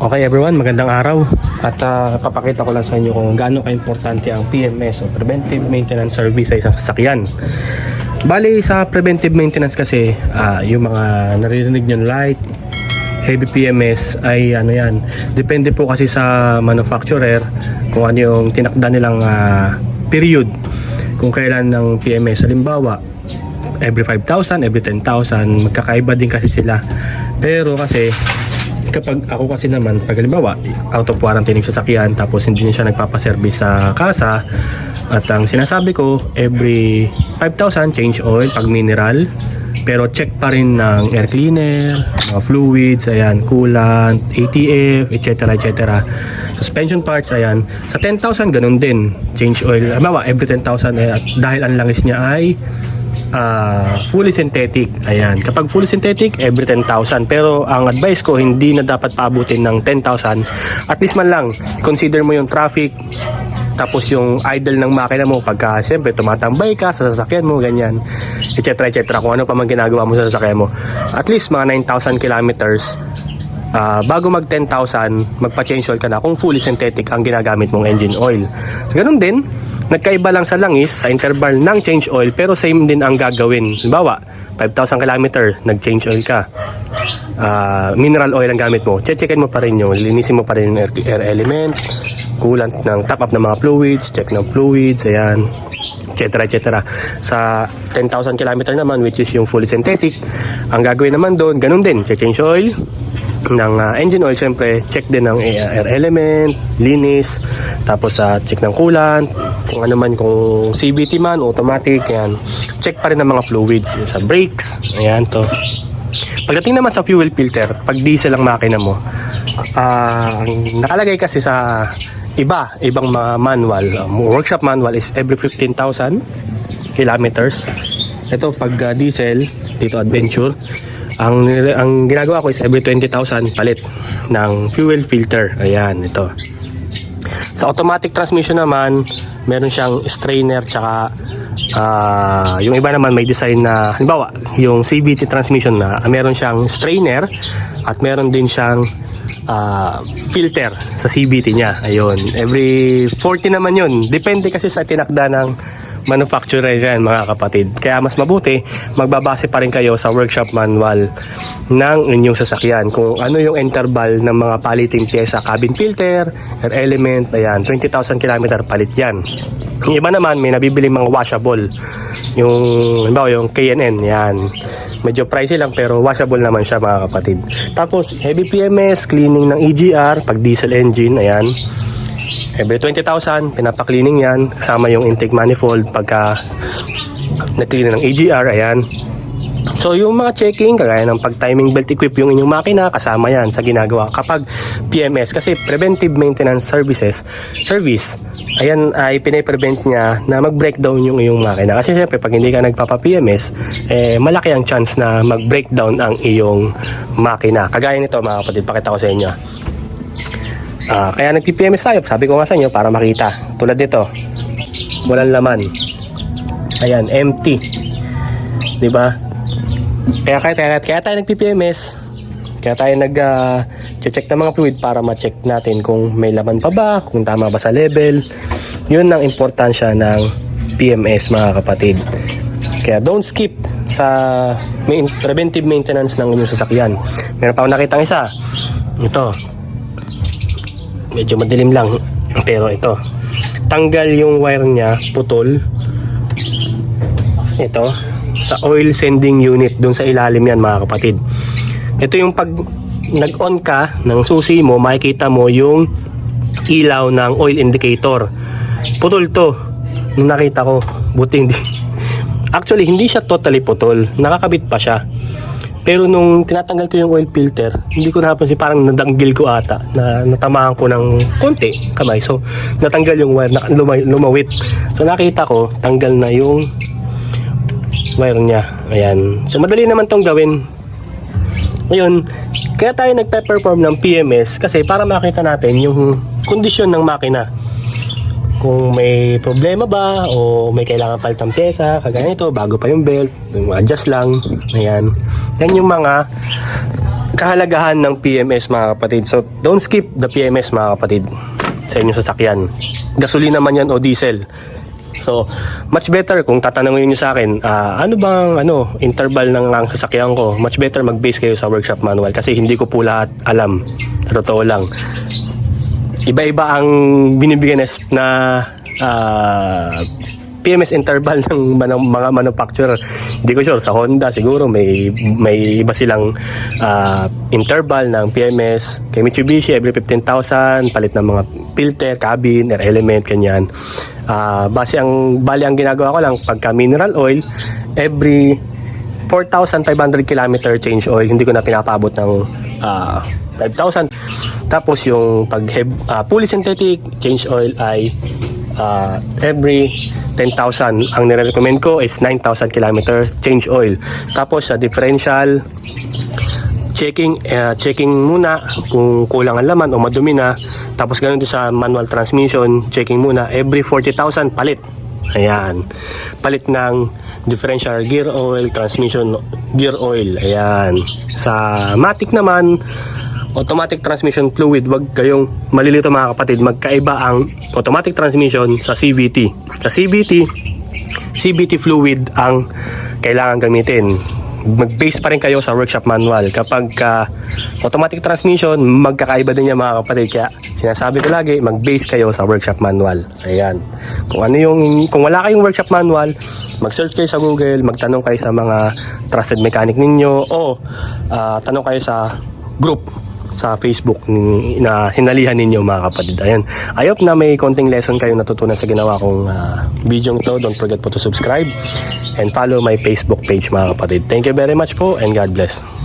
Okay everyone, magandang araw. At uh, papakita ko lang sa inyo kung gaano ka-importante ang PMS o Preventive Maintenance Service sa isang sasakyan. Bali sa preventive maintenance kasi, ah, yung mga naririnig nyo light, heavy PMS ay ano yan. Depende po kasi sa manufacturer kung ano yung tinakda nilang ah, period. Kung kailan ng PMS. Halimbawa, every 5,000, every 10,000, magkakaiba din kasi sila. Pero kasi kapag ako kasi naman, pag halimbawa, out of warranty yung sasakyan tapos hindi na siya nagpapaservice sa kasa at ang sinasabi ko, every 5,000 change oil pag mineral pero check pa rin ng air cleaner, mga fluids, ayan, coolant, ATF, etc. etc. Suspension parts, ayan. Sa 10,000, ganun din. Change oil. Halimbawa, every 10,000, eh, dahil ang langis niya ay ah, fully synthetic. Ayan. Kapag fully synthetic, every 10,000. Pero ang advice ko, hindi na dapat paabutin ng 10,000. At least man lang, consider mo yung traffic, tapos yung idle ng makina mo pagka siyempre tumatambay ka sa sasakyan mo ganyan etc etc kung ano pa man ginagawa mo sa sasakyan mo at least mga 9,000 kilometers ah, bago mag 10,000 magpa-change oil ka na kung fully synthetic ang ginagamit mong engine oil so ganun din nagkaiba lang sa langis sa interval ng change oil pero same din ang gagawin. Halimbawa 5,000 kilometer nag-change oil ka. Ah, mineral oil ang gamit mo. Checkin mo pa rin yung linisin mo pa rin yung air, element coolant ng top up ng mga fluids check ng fluids ayan etc etc sa 10,000 kilometer naman which is yung fully synthetic ang gagawin naman doon ganun din. Change oil ng ah, engine oil syempre check din ng air element linis tapos sa check ng coolant kung ano man kung CVT man automatic yan check pa rin ng mga fluids sa brakes ayan to Pagdating naman sa fuel filter, pag diesel ang makina mo, ang nakalagay kasi sa iba, ibang manual, um, workshop manual is every 15,000 kilometers. Ito pag ah, diesel, dito adventure, ang ang ginagawa ko is every 20,000 palit ng fuel filter. Ayan, ito. Sa automatic transmission naman, meron siyang strainer tsaka ah, yung iba naman may design na halimbawa, yung CVT transmission na meron siyang strainer at meron din siyang ah, filter sa CVT niya. Ayun, every 40 naman yun. Depende kasi sa tinakda ng manufacturer yan mga kapatid. Kaya mas mabuti, magbabase pa rin kayo sa workshop manual ng inyong sasakyan. Kung ano yung interval ng mga paliting pyesa, cabin filter, air element, ayan, 20,000 km palit yan. Yung iba naman, may nabibili mga washable. Yung, halimbawa, yung KNN, yan. Medyo pricey lang pero washable naman siya mga kapatid. Tapos, heavy PMS, cleaning ng EGR, pag diesel engine, ayan. Every 20,000, pinapa-cleaning yan. Kasama yung intake manifold pagka na-clean ng AGR, ayan. So yung mga checking, kagaya ng pag timing belt equip yung inyong makina, kasama yan sa ginagawa kapag PMS. Kasi preventive maintenance services, service, ayan ay pinaprevent niya na mag-breakdown yung iyong makina. Kasi siyempre pag hindi ka nagpapa-PMS, eh, malaki ang chance na mag-breakdown ang iyong makina. Kagaya nito mga kapatid, pakita ko sa inyo. Ah, kaya nag-PPMS tayo. Sabi ko nga sa inyo para makita. Tulad nito. Walang laman. Ayan, empty. 'Di ba? Kaya kaya, kaya, kaya tayo nag-PPMS. Kaya tayo nag ah, check ng mga fluid para ma-check natin kung may laman pa ba, kung tama ba sa level. 'Yun ang importansya ng PMS mga kapatid. Kaya don't skip sa main, preventive maintenance ng inyong sasakyan. Meron pa akong nakitang isa. Ito, medyo madilim lang pero ito. Tanggal yung wire niya putol. Ito sa oil sending unit dun sa ilalim yan mga kapatid. Ito yung pag nag-on ka ng susi mo makikita mo yung ilaw ng oil indicator. Putol to nung nakita ko. Buti hindi. Actually hindi siya totally putol. Nakakabit pa siya pero nung tinatanggal ko yung oil filter, hindi ko napansin parang nadanggil ko ata na natamaan ko ng konti kamay. So natanggal yung wire, na, lumay, lumawit. So nakita ko, tanggal na yung wire niya. Ayan. So madali naman tong gawin. Ngayon, kaya tayo nagpe-perform ng PMS kasi para makita natin yung kondisyon ng makina. Kung may problema ba o may kailangan palitang pyesa, kagaya nito, bago pa yung belt, adjust lang. Ayan. Yan yung mga kahalagahan ng PMS mga kapatid. So, don't skip the PMS mga kapatid sa inyong sasakyan. Gasolina man yan o diesel. So, much better kung tatanungin niyo sa akin, ah, ano bang ano, interval ng ang sasakyan ko? Much better mag-base kayo sa workshop manual kasi hindi ko po lahat alam. Totoo lang. Iba-iba ang binibigyan na, na ah, PMS interval ng man- mga manufacturer. Hindi ko sure sa Honda siguro may may iba silang ah, interval ng PMS. Kay Mitsubishi every 15,000 palit ng mga filter, cabin, air element kanyan. Ah, base ang bali ang ginagawa ko lang pagka mineral oil every 4,500 km change oil. Hindi ko na pinapabot ng ah, 5,000. Tapos yung pag ah, fully synthetic change oil ay ah, every 10,000. Ang nire-recommend ko is 9,000 km change oil. Tapos sa differential checking eh, checking muna kung kulang ang laman o madumi na. Tapos ganun din sa manual transmission checking muna every 40,000 palit. Ayan. Palit ng differential gear oil transmission gear oil. Ayan. Sa matic naman automatic transmission fluid wag kayong malilito mga kapatid magkaiba ang automatic transmission sa CVT sa CVT CVT fluid ang kailangan gamitin. Mag-base pa rin kayo sa workshop manual. Kapag ka automatic transmission, magkakaiba din yan mga kapatid. Kaya sinasabi ko lagi, mag-base kayo sa workshop manual. Ayan. Kung ano yung, kung wala kayong workshop manual, mag-search kayo sa Google, magtanong kayo sa mga trusted mechanic ninyo o ah, tanong kayo sa group sa Facebook ni- na hinalihan ninyo mga kapatid. Ayan. I hope na may konting lesson kayo natutunan sa ginawa kong ah, video ito. Don't forget po to subscribe and follow my Facebook page mga kapatid. Thank you very much po and God bless.